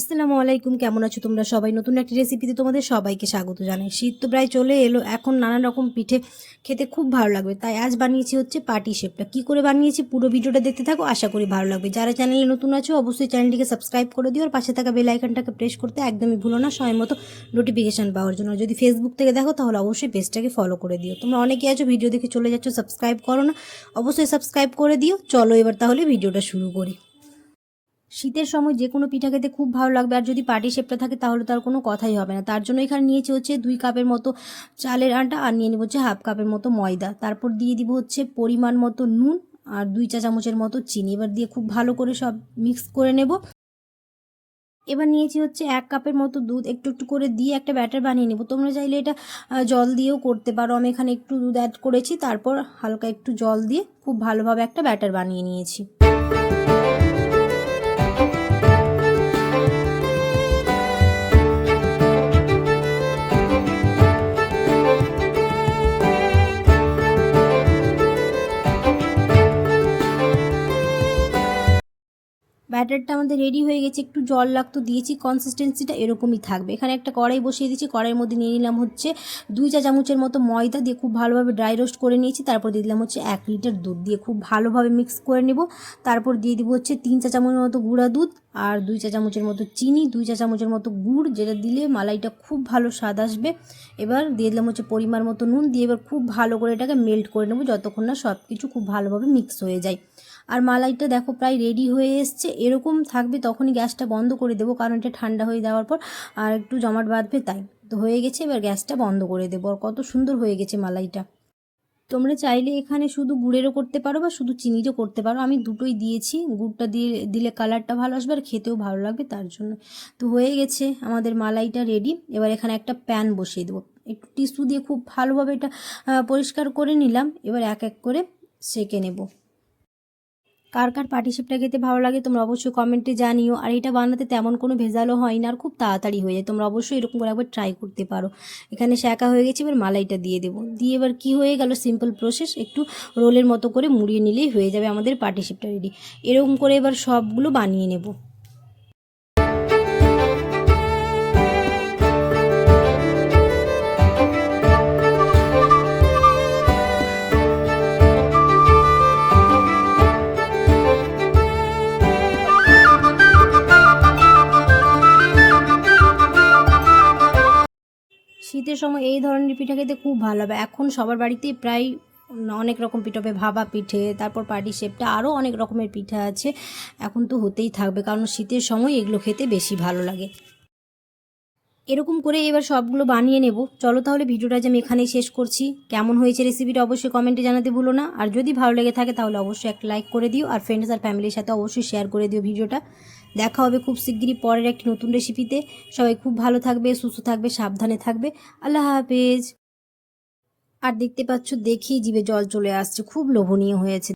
আসসালামু আলাইকুম, কেমন আছো তোমরা সবাই? নতুন একটি রেসিপিতে তোমাদের সবাইকে স্বাগত জানাই। শীত তো প্রায় চলে এলো, এখন নানান রকম পিঠে খেতে খুব ভালো লাগবে। তাই আজ বানিয়েছি হচ্ছে পাটি শেপটা। কী করে বানিয়েছি পুরো ভিডিওটা দেখতে থাকো, আশা করি ভালো লাগবে। যারা চ্যানেলে নতুন আছো, অবশ্যই চ্যানেলটিকে সাবস্ক্রাইব করে দিও আর পাশে থাকা বেল আইকনটাকে প্রেস করতে একদমই ভুলো না, সময় মতো নোটিফিকেশান পাওয়ার জন্য। যদি ফেসবুক থেকে দেখো, তাহলে অবশ্যই পেজটাকে ফলো করে দিও। তোমরা অনেকে আছো ভিডিও দেখে চলে যাচ্ছ সাবস্ক্রাইব করো না। অবশ্যই সাবস্ক্রাইব করে দিও। চলো এবার তাহলে ভিডিওটা শুরু করি। শীতের সময় যে কোনো পিঠা খেতে খুব ভালো লাগবে, আর যদি পাটি শেপটা থাকে তাহলে তার কোনো কথাই হবে না। তার জন্য এখানে নিয়েছি হচ্ছে দুই কাপের মতো চালের আটা, আর নিয়ে নেব হচ্ছে হাফ কাপের মতো ময়দা। তারপর দিয়ে দিব হচ্ছে পরিমাণ মতো নুন আর দুই চা চামচের মতো চিনি। এবার দিয়ে খুব ভালো করে সব মিক্স করে নেব। এবার নিয়েছি হচ্ছে এক কাপের মতো দুধ। একটু একটু করে দিয়ে একটা ব্যাটার বানিয়ে নেব। তোমরা চাইলে এটা জল দিয়েও করতে পারো। আমি এখানে একটু দুধ অ্যাড করেছি। তারপর হালকা একটু জল দিয়ে খুব ভালোভাবে একটা ব্যাটার বানিয়ে নিয়েছি। ব্যাটারটা আমাদের রেডি হয়ে গেছে, একটু জল লাগতো দিয়েছি কনসিস্টেন্সিটা এরকমই থাকবে। এখানে একটা কড়াই বসিয়ে দিয়েছি, কড়াইয়ের মধ্যে নিয়ে নিলাম হচ্ছে দুই চা চামচের মতো ময়দা দিয়ে খুব ভালোভাবে ড্রাই রোস্ট করে নিয়েছি, তারপর দিয়ে দিলাম হচ্ছে এক লিটার দুধ দিয়ে খুব ভালোভাবে মিক্স করে নেব। তারপর দিয়ে দিব হচ্ছে তিন চা চামচের মতো গুঁড়া দুধ আর দুই চা চামচের মতো চিনি, দুই চা চামচের মতো গুড়, যেটা দিলে মালাইটা খুব ভালো স্বাদ আসবে। এবার দিয়ে দিলাম হচ্ছে পরিমাণ মতো নুন দিয়ে এবার খুব ভালো করে এটাকে মেল্ট করে নেব, যতক্ষণ না সব কিছু খুব ভালোভাবে মিক্স হয়ে যায়। আর মালাইটা দেখো প্রায় রেডি হয়ে এসছে। এরকম থাকবে তখনই গ্যাসটা বন্ধ করে দেবো, কারণ এটা ঠান্ডা হয়ে যাওয়ার পর আর একটু জমাট বাঁধবে তাই। তো হয়ে গেছে, এবার গ্যাসটা বন্ধ করে দেবো। আর কত সুন্দর হয়ে গেছে মালাইটা। তোমরা চাইলে এখানে শুধু গুড়েরও করতে পারো বা শুধু চিনিরও করতে পারো। আমি দুটোই দিয়েছি, গুড়টা দিয়ে দিলে কালারটা ভালো আসবে আর খেতেও ভালো লাগবে তার জন্য। তো হয়ে গেছে, আমাদের মালাইটা রেডি এবার এখানে একটা প্যান বসিয়ে দেবো। একটু টিস্যু দিয়ে খুব ভালোভাবে এটা পরিষ্কার করে নিলাম। এবার এক এক করে সেকে নেব। কার কার পাটিসাপটা খেতে ভালো লাগে, তোমরা অবশ্যই কমেন্টে জানিও। আর এটা বানাতে তেমন কোনো ভেজালও হয় না আর খুব তাড়াতাড়ি হয়ে যায়। তোমরা অবশ্যই এরকম করে একবার ট্রাই করতে পারো। এখানে শাঁকা হয়ে গেছে, এবার মালাইটা দিয়ে দেবো। দিয়ে এবার কি হয়ে গেল? সিম্পল প্রসেস একটু রোলের মতো করে মুড়িয়ে নিলেই হয়ে যাবে আমাদের পাটিসাপটা রেডি এরকম করে এবার সবগুলো বানিয়ে নেব। শীতের সময় এই ধরনের পিঠা খেতে খুব ভালো হবে এখন সবার বাড়িতেই প্রায় অনেক রকম পিঠা হবে ভাবা পিঠে, তারপর পাটি শেপটা আরও অনেক রকমের পিঠা আছে। এখন তো হতেই থাকবে, কারণ শীতের সময় এগুলো খেতে বেশি ভালো লাগে। এরকম করে এবার সবগুলো বানিয়ে নেব। চলো তাহলে ভিডিওটা যে আমি এখানেই শেষ করছি। কেমন হয়েছে রেসিপিটা অবশ্যই কমেন্টে জানাতে ভুলো না। আর যদি ভালো লেগে থাকে তাহলে অবশ্যই একটা লাইক করে দিও। আর ফ্রেন্ডস আর ফ্যামিলির সাথে অবশ্যই শেয়ার করে দিও ভিডিওটা। দেখা হবে খুব শিগগিরই পরের একটি নতুন রেসিপিতে সবাই খুব ভালো থাকবে, সুস্থ থাকবে, সাবধানে থাকবে। আল্লাহ হাফেজ। আর দেখতে পাচ্ছ দেখি জীবে জল চলে আসছে, খুব লোভনীয় হয়েছে।